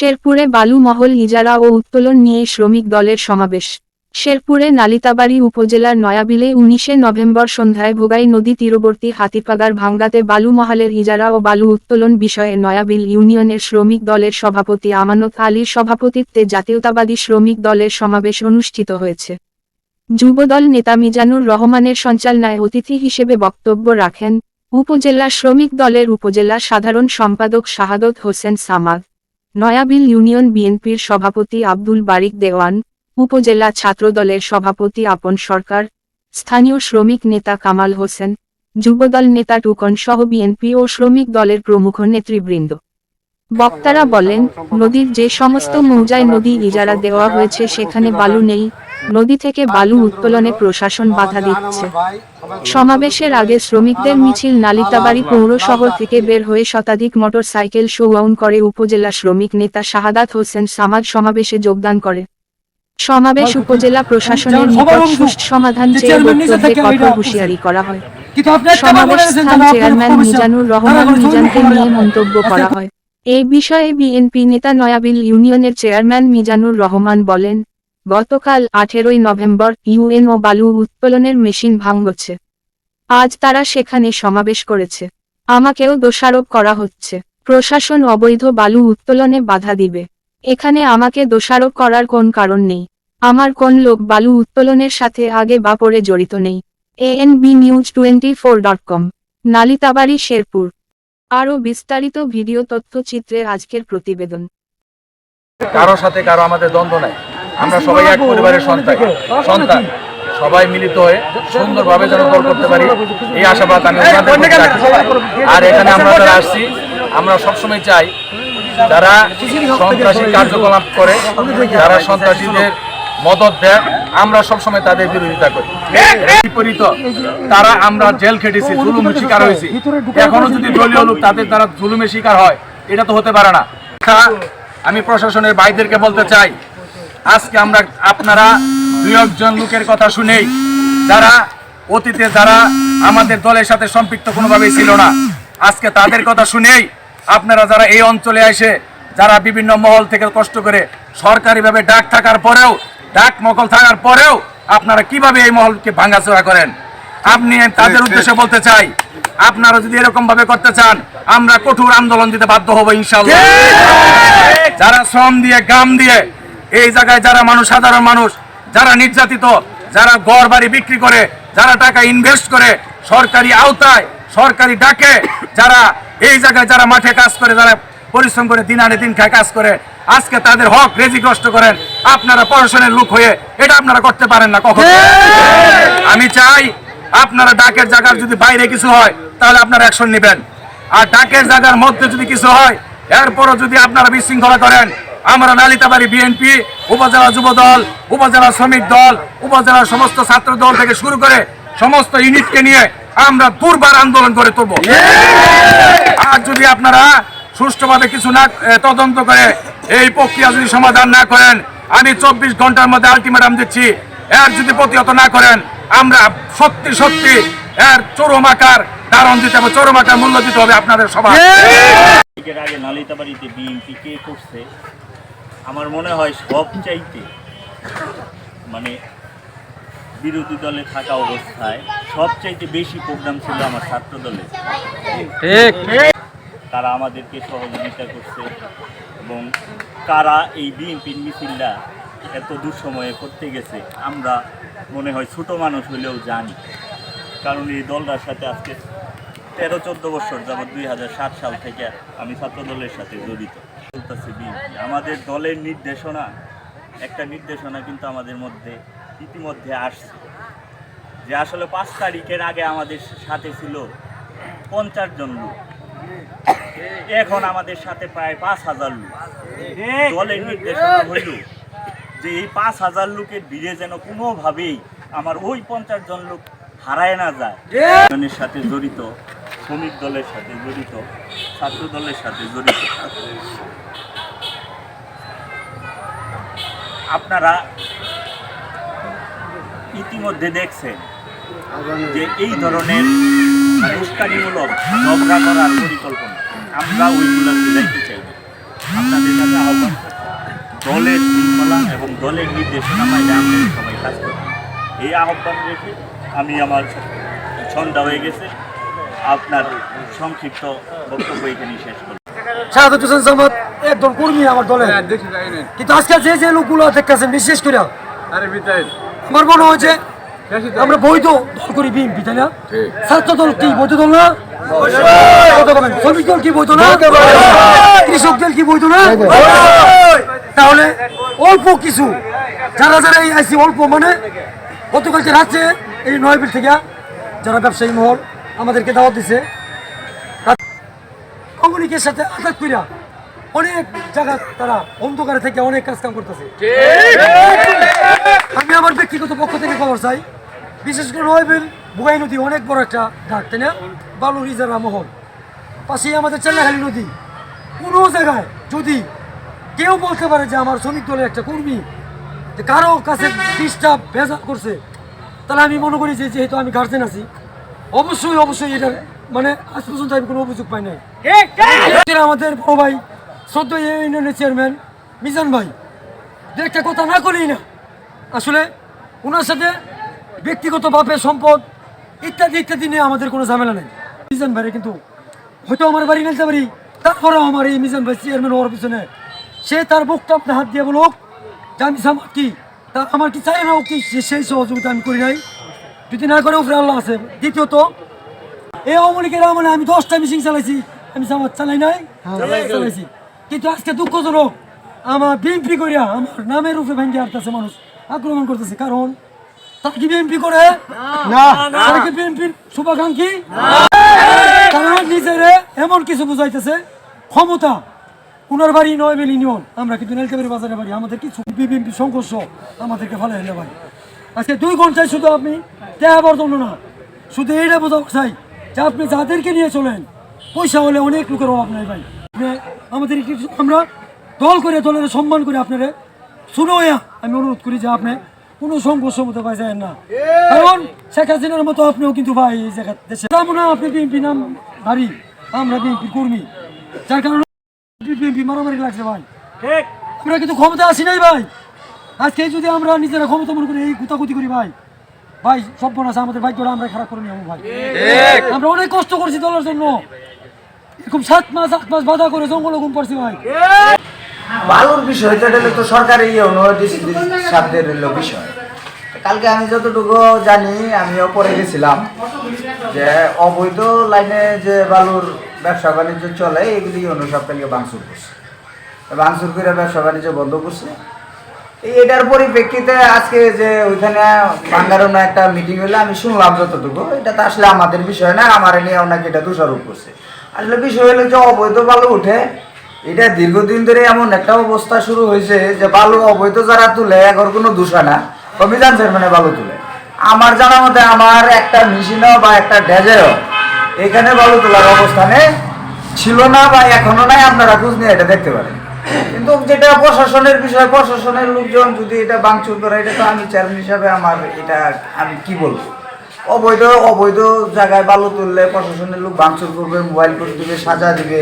শেরপুরে বালু মহল ইজারা ও উত্তোলন নিয়ে শ্রমিক দলের সমাবেশ। শেরপুরে নালিতাবাড়ি উপজেলার নয়াবিলে উনিশে নভেম্বর সন্ধ্যায় ভোগাই নদী তীরবর্তী হাতিপাগার ভাঙ্গাতে বালু মহলের ইজারা ও বালু উত্তোলন বিষয়ে নয়াবিল ইউনিয়নের শ্রমিক দলের সভাপতি আমানত আলীর সভাপতিত্বে জাতীয়তাবাদী শ্রমিক দলের সমাবেশ অনুষ্ঠিত হয়েছে। যুবদল নেতা মিজানুর রহমানের সঞ্চালনায় অতিথি হিসেবে বক্তব্য রাখেন উপজেলা শ্রমিক দলের উপজেলা সাধারণ সম্পাদক শাহাদত হোসেন সামাদ। নয়াবিল ইউনিয়ন বিএনপির সভাপতি আব্দুল বারিক দেওয়ান, উপজেলা ছাত্রদলের সভাপতি আপন সরকার, স্থানীয় শ্রমিক নেতা কামাল হোসেন, যুবদল নেতা টুকন সহ বিএনপি ও শ্রমিক দলের প্রমুখ নেতৃবৃন্দ। বক্তারা বলেন, নদীর যে সমস্ত মৌজায় নদী ইজারা দেওয়া হয়েছে সেখানে বালু নেই নদী থেকে বালু উত্তোলনে প্রশাসন বাধা দিচ্ছে। সমাবেশের আগে শ্রমিকদের মিছিল নালিতাবাড়ি পৌর শহর থেকে বের হয়ে শতাধিক মোটর সাইকেল শোয়াউন করে উপজেলা শ্রমিক নেতা শাহাদাত হোসেন সামাদ সমাবেশে যোগদান করে। সমাবেশ উপজেলা প্রশাসনের নিকট সুষ্ঠু সমাধান চেয়ে বক্তব্যে কঠোর হুঁশিয়ারি করা হয়। সমাবেশ স্থান চেয়ারম্যান মিজানুর রহমান মিজানকে নিয়ে মন্তব্য করা হয়। এই বিষয়ে বিএনপি নেতা নয়াবিল ইউনিয়নের চেয়ারম্যান মিজানুর রহমান বলেন গতকাল আঠেরোই নভেম্বর ইউএনও বালু উত্তোলনের মেশিন ভাঙছে। আজ তারা সেখানে সমাবেশ করেছে। আমাকেও দোষারোপ করা হচ্ছে। প্রশাসন অবৈধ বালু উত্তোলনে বাধা দিবে। এখানে আমাকে দোষারোপ করার কোন কারণ নেই। আমার কোন লোক বালু উত্তোলনের সাথে আগে বা পরে জড়িত নেই। ANB news twenty four dot com. Nalitabari, Sherpur. আরও বিস্তারিত ভিডিও তথ্যচিত্রে আজকের প্রতিবেদন। কারও সাথে কারও আমাদের দ্বন্দ্ব নাই। আমরা সবাই এক পরিবারের সন্তান। সন্তান। সবাই মিলিত হয়ে সুন্দরভাবে যেন দল করতে পারি। এই আশাবাদ আমি আর এখানে আমরা যারা আসছি আমরা সবসময় চাই যারা সন্ত্রাসী কার্যকলাপ করে যারা সন্ত্রাসীদের মদত দেয় আমরা সবসময় তাদের বিরোধিতা করি। বিপরীত তারা আমরা জেল খেটেছি জুলুমের শিকার হয়েছি। এখনও যদি দলীয় লোক তাদের দ্বারা জুলুমের শিকার হয় এটা তো হতে পারে না। আমি প্রশাসনের ভাইদেরকে বলতে চাই আজকে আমরা আপনারা দুই একজন লোকের কথা শুনেই যারা অতীতে যারা আমাদের দলের সাথে সম্পৃক্ত কোনোভাবেই ছিল না আজকে তাদের কথা শুনেই আপনারা যারা এই অঞ্চলে এসে যারা বিভিন্ন মহল থেকে কষ্ট করে সরকারিভাবে ডাক থাকার পরেও ডাক মকল থাকার পরেও আপনারা কীভাবে এই মহলকে ভাঙাচোরা করেন? আপনি তাদের উদ্দেশ্যে বলতে চাই আপনারা যদি এরকম ভাবে করতে চান আমরা কঠোর আন্দোলন দিতে বাধ্য হব ইনশাল্লাহ যারা শ্রম দিয়ে গাম দিয়ে এই জায়গায় যারা মানুষ সাধারণ মানুষ যারা নির্যাতিত যারা ঘর বাড়ি বিক্রি করে যারা টাকা ইনভেস্ট করে সরকারি আওতায় সরকারি ডাকে যারা এই জায়গায় যারা মাঠে কাজ করে যারা পরিশ্রম করে দিন আনে দিন খায় কাজ করে আজকে তাদের হক রেজি কষ্ট করেন আপনারা প্রশাসনের লোক হয়ে এটা আপনারা করতে পারেন না কখন। আমি চাই আপনারা ডাকের জায়গার যদি বাইরে কিছু হয় তাহলে আপনারা অ্যাকশন নেবেন। আর ডাকের জায়গার মধ্যে যদি কিছু হয় এরপরও যদি আপনারা বিশৃঙ্খলা করেন আমরা নালিতাবাড়ি বিএনপি, উপজেলা যুব দল উপজেলা শ্রমিক দল, উপজেলার সমস্ত ছাত্র দল থেকে শুরু করে সমস্ত ইউনিটকে নিয়ে আমরা দুর্বার আন্দোলন করে তুলব। আর যদি আপনারা সুষ্ঠুভাবে কিছু না তদন্ত করে এই প্রক্রিয়া যদি সমাধান না করেন, আমি চব্বিশ ঘণ্টার মধ্যে আলটিমেটাম দিচ্ছি, এর যদি প্রতিহত না করেন, আমরা সত্যি সত্যি এর চরম আকার কারণ দিতে হবে, চরম আকার মূল্য দিতে হবে আপনাদের সবাই আগে নালিতাবাড়িতে বিএনপি কে করছে? আমার মনে হয় সব চাইতে মানে বিরোধী দলে থাকা অবস্থায় সবচাইতে বেশি প্রোগ্রাম ছিল আমার ছাত্র দলের। তারা আমাদেরকে সহযোগিতা করছে এবং কারা এই বিএনপির মিছিলটা এত দুঃসময়ে করতে গেছে আমরা মনে হয় ছোট মানুষ হলেও জানি। কারণ এই দলটার সাথে আজকে তেরো, চোদ্দ বছর যাবৎ দুই সাল থেকে আমি ছাত্র দলের সাথে জড়িত। আমাদের দলের নির্দেশনা, একটা নির্দেশনা কিন্তু আমাদের মধ্যে ইতিমধ্যে আসছে। যে আসলে পাঁচ তারিখের আগে আমাদের সাথে ছিল পঞ্চাশ জন লোক। এখন আমাদের সাথে প্রায় পাঁচ হাজার লোক। দলের নির্দেশনা হইল যে এই পাঁচ হাজার লোকের ভিড়ে যেন কোনোভাবেই আমার ওই পঞ্চাশ জন লোক হারায় না যায়। সাথে জড়িত শ্রমিক দলের সাথে জড়িত, ছাত্র দলের সাথে জড়িত। আপনারা ইতিমধ্যে দেখছেন যে এই ধরনের উস্কানিমূলক ঝগড়া করার পরিকল্পনা আমরা ওইগুলো বুঝাইতে চাই। আপনাদের কাছে আহ্বান দলের শৃঙ্খলা এবং দলের নির্দেশনা মাইনে আমরা সবাই কাজ করি এই আহ্বান রেখে আমি আমার সন্ধ্যা হয়ে গেছে। আপনার সংক্ষিপ্ত বক্তব্য এখানেই শেষ করি শাহাদত হোসেন জামাত একদম কর্মী আমার দলে। কিন্তু আজকাল যে যে লোকগুলো দেখতেছেন বিশেষ করে আমার মনে হয় আমরা বৈধ দল করি বিএনপি তাই না? ছাত্র দল কি বৈধ দল না? শ্রমিক দল কি বৈধ না? কৃষক দল কি বৈধ না? তাহলে অল্প কিছু যারা যারা এই আইসি অল্প মানে গতকালকে রাত্রে এই নয়বিল থেকে যারা ব্যবসায়ী মহল আমাদেরকে দাওয়াত দিছে। অঙ্গনিকের সাথে আঘাত করিয়া অনেক জায়গা তারা অন্ধকারে থেকে অনেক কাজ কাম করতেছে। আমি আমার ব্যক্তিগত পক্ষ থেকে খবর চাই, বিশেষ করে নয়বেল বুগাই নদী অনেক বড় একটা ঘাট, তাই না? বালু রিজারা মহল। পাশেই আমাদের চেল্লাখালী নদী। কোনো জায়গায় যদি কেউ বলতে পারে যে আমার শ্রমিক দলের একটা কর্মী কারও কাছে ডিস্টার্ব ভেজা করছে, তাহলে আমি মনে করি যে যেহেতু আমি গার্জেন আছি অবশ্যই অবশ্যই এটার মানে আজ পর্যন্ত আমি কোনো অভিযোগ পাই নাই। আমাদের বড় ভাই সদ্য ইউনিয়নের চেয়ারম্যান মিজান ভাই। দু একটা কথা না করেই না। আসলে ওনার সাথে ব্যক্তিগতভাবে সম্পদ ইত্যাদি ইত্যাদি নিয়ে আমাদের কোনো ঝামেলা নেই। মিজান ভাইরে কিন্তু হয়তো আমার বাড়ি নিতে পারি তারপরেও আমার এই মিজান ভাই চেয়ারম্যান হওয়ার পিছনে সে তার বুকটা আপনার হাত দিয়ে বলুক যে আমি কি? তা আমার কি চাই না কি? সেই সহযোগিতা আমি করি নাই। যদি না করে উপরে আল্লাহ আছে। দ্বিতীয়ত এই আওয়ামী লীগের আমলে আমি দশটা মিশিং চালাইছি। আমি জামাত চালাই নাই চালাইছি। কিন্তু আজকে দুঃখজনক আমার বিএনপি করিয়া আমার নামের উপরে ভেঙে আসতেছে মানুষ আক্রমণ করতেছে। কারণ তারা কি বিএনপি করে? না। তারা কি বিএনপির শুভাকাঙ্ক্ষী? তারা নিজেরে এমন কিছু বুঝাইতেছে ক্ষমতা উনার বাড়ি নয় বেল ইউনিয়ন আমরা কিন্তু নেলকাবের বাজারে বাড়ি আমাদের কিছু বিএনপি সংঘর্ষ আমাদেরকে ভালো এনে ভাই। আজকে দুই ঘন্টায় শুধু আপনি। দেখাবার জন্য না। শুধু এইটা বোঝা চাই যে আপনি যাদেরকে নিয়ে চলেন পয়সা হলে অনেক লোকের অভাব নাই ভাই। আমাদের আমরা দল করে দলের সম্মান করে আপনারা শুনো আমি অনুরোধ করি যে আপনি কোনো সংঘর্ষ মতো ভাই যায় না। কারণ শেখ হাসিনার মতো আপনিও কিন্তু ভাই এই জায়গা দেশে তেমন আপনি বিএনপি নাম ভারী আমরা বিএনপি কর্মী। যার কারণে বিএনপি মারামারি লাগছে ভাই। আমরা কিন্তু ক্ষমতা আসি নাই ভাই। আজকে যদি আমরা নিজেরা ক্ষমতা মনে করি এই গুতাগুতি করি ভাই ভাই সব আছে আমাদের ভাগ্যটা আমরা খারাপ করে নিয়ে ভাই। আমরা অনেক কষ্ট করছি দলের জন্য। এরকম সাত মাস আট মাস বাধা করে জঙ্গল ঘুম পারছি ভাই। বালুর বিষয় এটা হলো তো সরকারি ইয়ে শব্দের হলো বিষয়। কালকে আমি যতটুকু জানি আমিও পড়ে গেছিলাম যে অবৈধ লাইনে যে বালুর ব্যবসা বাণিজ্য চলে এগুলি অন্য সব কালকে ভাঙচুর করছে। ভাঙচুর করে ব্যবসা বাণিজ্য বন্ধ করছে। এটার পরিপ্রেক্ষিতে আজকে যে ওইখানে বাঙ্গারুনা একটা মিটিং হলো, আমি শুনলাম যতটুকু, এটা তো আসলে আমাদের বিষয় না, আমার নিয়ে ওনাকে এটা দোষারোপ করছে। আসলে বিষয় হলো যে অবৈধ বালু উঠে, এটা দীর্ঘদিন ধরে এমন একটা অবস্থা শুরু হয়েছে যে বালু অবৈধ যারা তুলে এখন কোনো দূষা না। অভিযান মানে বালু তুলে। আমার জানা মতে আমার একটা মেশিনও বা একটা ডেজেও এখানে বালু তোলার অবস্থানে ছিল না বা এখনও নাই, আপনারা খোঁজ নিয়ে এটা দেখতে পারেন। কিন্তু যেটা প্রশাসনের বিষয়, প্রশাসনের লোকজন যদি এটা ভাঙচুর করে, এটা তো আমি চেয়ারম্যান হিসাবে আমার এটা আমি কি বলব? অবৈধ অবৈধ জায়গায় বালু তুললে প্রশাসনের লোক ভাঙচুর করবে, মোবাইল করে দিবে, সাজা দিবে,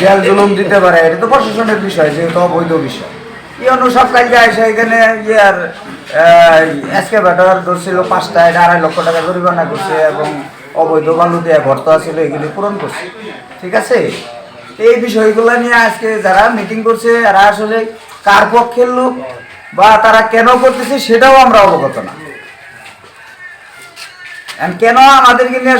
জেল জুলুম দিতে পারে, এটা তো প্রশাসনের বিষয়, যেহেতু অবৈধ বিষয়। এই সব কাজে আসে, এখানে ইয়ার এসকেভেটর ধরছিল পাঁচটা, এটা আড়াই লক্ষ টাকা জরিমানা করছে এবং অবৈধ বালু দিয়ে ভর্ত ছিল, এগুলি পূরণ করছে। ঠিক আছে? এই বিষয়গুলো নিয়ে আজকে যারা মিটিং করছে, এরা আসলে কার পক্ষের লোক বা তারা কেন করতেছে সেটাও আমরা অবগত না। কেন আমাদেরকে নিয়ে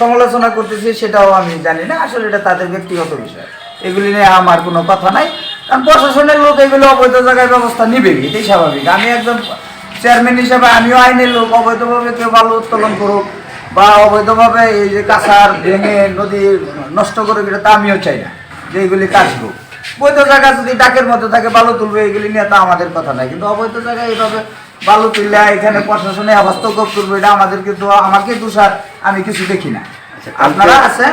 সমালোচনা করতেছে সেটাও আমি জানি না। আসলে এটা তাদের ব্যক্তিগত বিষয়। এগুলি নিয়ে আমার কোনো কথা নাই। কারণ প্রশাসনের লোক এগুলো অবৈধ জায়গায় ব্যবস্থা নিবে এটাই স্বাভাবিক। আমি একজন চেয়ারম্যান হিসাবে আমিও আইনের লোক। অবৈধভাবে কেউ বালু উত্তোলন করুক বা অবৈধভাবে এই যে কাঁচার ভেঙে নদী নষ্ট করুক, এটা তা আমিও চাই না। যে এগুলি কাটবো বৈধ জায়গা যদি ডাকের মতো থাকে বালু তুলবে এগুলি নিয়ে তো আমাদের কথা নাই। কিন্তু অবৈধ জায়গায় এইভাবে বালু তুললে এখানে প্রশাসনে হস্তক্ষেপ করবে এটা আমাদের কিন্তু আমাকে তুষার আমি কিছু দেখি না। আপনারা আছেন?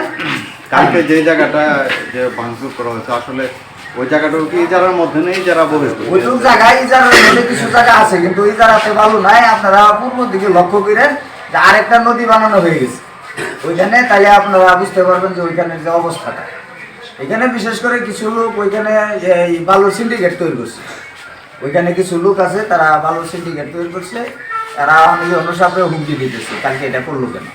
কালকে যে জায়গাটা যে ভাঙচুর করা হয়েছে আসলে ওই জায়গাটাও কি ইজারার মধ্যে নেই যারা বলে ওইটুক জায়গায় ইজারার মধ্যে কিছু জায়গা আছে কিন্তু ইজারাতে বালু নাই। আপনারা পূর্ব দিকে লক্ষ্য করেন যে আরেকটা নদী বানানো হয়ে গেছে। ওইখানে তাহলে আপনারা বুঝতে পারবেন যে ওইখানের যে অবস্থাটা। এখানে বিশেষ করে কিছু লোক ওইখানে ভালো সিন্ডিকেট তৈরি করছে। ওইখানে কিছু লোক আছে, তারা বালুর সিন্ডিকেট তৈরি করছে। তারা অন্য হুমকি দিতেছে, কালকে এটা করল কেন?